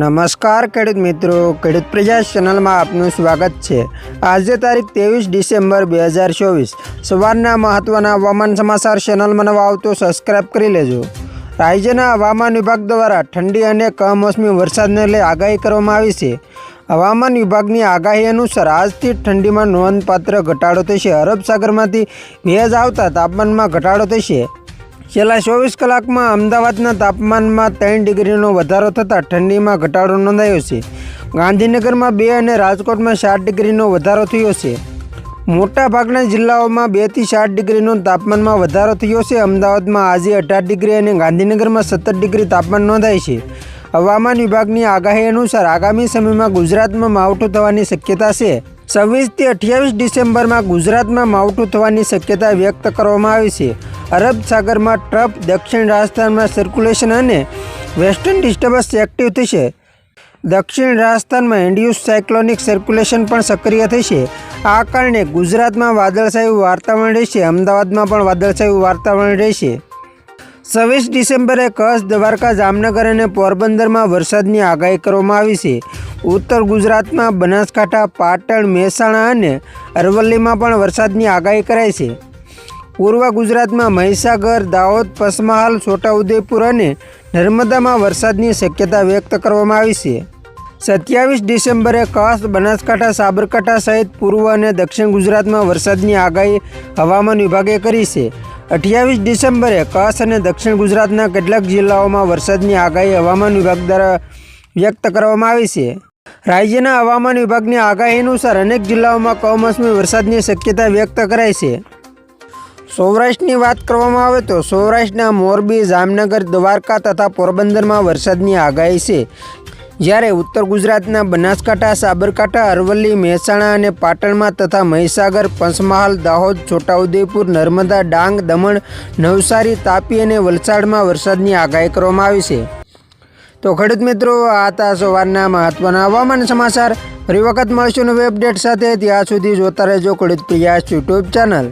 નમસ્કાર, ખેડૂત મિત્રો. ખેડૂત પ્રજા ચેનલમાં આપનું સ્વાગત છે. આજે તારીખ ત્રેવીસ ડિસેમ્બર બે હજાર ચોવીસ. સવારના મહત્ત્વના હવામાન સમાચાર ચેનલમાં નવા આવતો સબસ્ક્રાઇબ કરી લેજો. રાજ્યના હવામાન વિભાગ દ્વારા ઠંડી અને કમોસમી વરસાદને લઈ આગાહી કરવામાં આવી છે. હવામાન વિભાગની આગાહી અનુસાર આજથી ઠંડીમાં નોંધપાત્ર ઘટાડો થશે. અરબ સાગરમાંથી ભેજ આવતા તાપમાનમાં ઘટાડો થશે. છેલ્લા ચોવીસ કલાકમાં અમદાવાદના તાપમાનમાં ત્રણ ડિગ્રીનો વધારો થતાં ઠંડીમાં ઘટાડો નોંધાયો છે. ગાંધીનગરમાં બે અને રાજકોટમાં સાત ડિગ્રીનો વધારો થયો છે. મોટાભાગના જિલ્લાઓમાં બેથી સાત ડિગ્રીનો તાપમાનમાં વધારો થયો છે. અમદાવાદમાં આજે અઢાર ડિગ્રી અને ગાંધીનગરમાં સત્તર ડિગ્રી તાપમાન નોંધાય છે. હવામાન વિભાગની આગાહી અનુસાર આગામી સમયમાં ગુજરાતમાં માવઠું થવાની શક્યતા છે. છવ્વીસથી અઠ્યાવીસ ડિસેમ્બરમાં ગુજરાતમાં માવઠું થવાની શક્યતા વ્યક્ત કરવામાં આવી છે. અરબ સાગરમાં ટ્રફ, દક્ષિણ રાજસ્થાનમાં સર્ક્યુલેશન અને વેસ્ટર્ન ડિસ્ટર્બન્સ એક્ટિવ થશે દક્ષિણ રાજસ્થાનમાં ઇન્ડ્યુસ સાયક્લોનિક સર્ક્યુલેશન પણ સક્રિય થશે આ કારણે ગુજરાતમાં વાદળછાયું વાતાવરણ રહેશે, અમદાવાદમાં પણ વાદળછાયું વાતાવરણ રહેશે. છવ્વીસ ડિસેમ્બરે કચ્છ, દ્વારકા, જામનગર અને પોરબંદરમાં વરસાદની આગાહી કરવામાં આવી છે. ઉત્તર ગુજરાતમાં બનાસકાંઠા, પાટણ, મહેસાણા અને અરવલ્લીમાં પણ વરસાદની આગાહી કરાઈ છે. પૂર્વ ગુજરાતમાં મહીસાગર, દાહોદ, પસમહાલ, છોટાઉદેપુર અને નર્મદામાં વરસાદની શક્યતા વ્યક્ત કરવામાં આવી છે. સત્યાવીસ ડિસેમ્બરે કચ્છ બનાસકાંઠા, સાબરકાંઠા સહિત પૂર્વ અને દક્ષિણ ગુજરાતમાં વરસાદની આગાહી હવામાન વિભાગે કરી છે. અઠ્યાવીસ ડિસેમ્બરે કચ્છ અને દક્ષિણ ગુજરાતના કેટલાક જિલ્લાઓમાં વરસાદની આગાહી હવામાન વિભાગ દ્વારા વ્યક્ત કરવામાં આવી છે. રાજ્યના હવામાન વિભાગની આગાહી અનુસાર અનેક જિલ્લાઓમાં કમોસમી વરસાદની શક્યતા વ્યક્ત કરાઈ છે. સૌરાષ્ટ્રની વાત કરવામાં આવે તો સૌરાષ્ટ્રના મોરબી, જામનગર, દ્વારકા તથા પોરબંદરમાં વરસાદની આગાહી છે. જ્યારે ઉત્તર ગુજરાતના બનાસકાંઠા, સાબરકાંઠા, અરવલ્લી, મહેસાણા અને પાટણમાં તથા મહીસાગર, પંચમહાલ, દાહોદ, છોટાઉદેપુર, નર્મદા, ડાંગ, દમણ, નવસારી, તાપી અને વલસાડમાં વરસાદની આગાહી કરવામાં આવી છે. તો ખેડૂત મિત્રો, આ હતા સવારના મહત્વના હવામાન સમાચાર. ફરી વખત મળશું નવી અપડેટ સાથે. ત્યાં સુધી જોતા રહેજો ખેડૂત પ્રિયાસ યુટ્યુબ ચેનલ.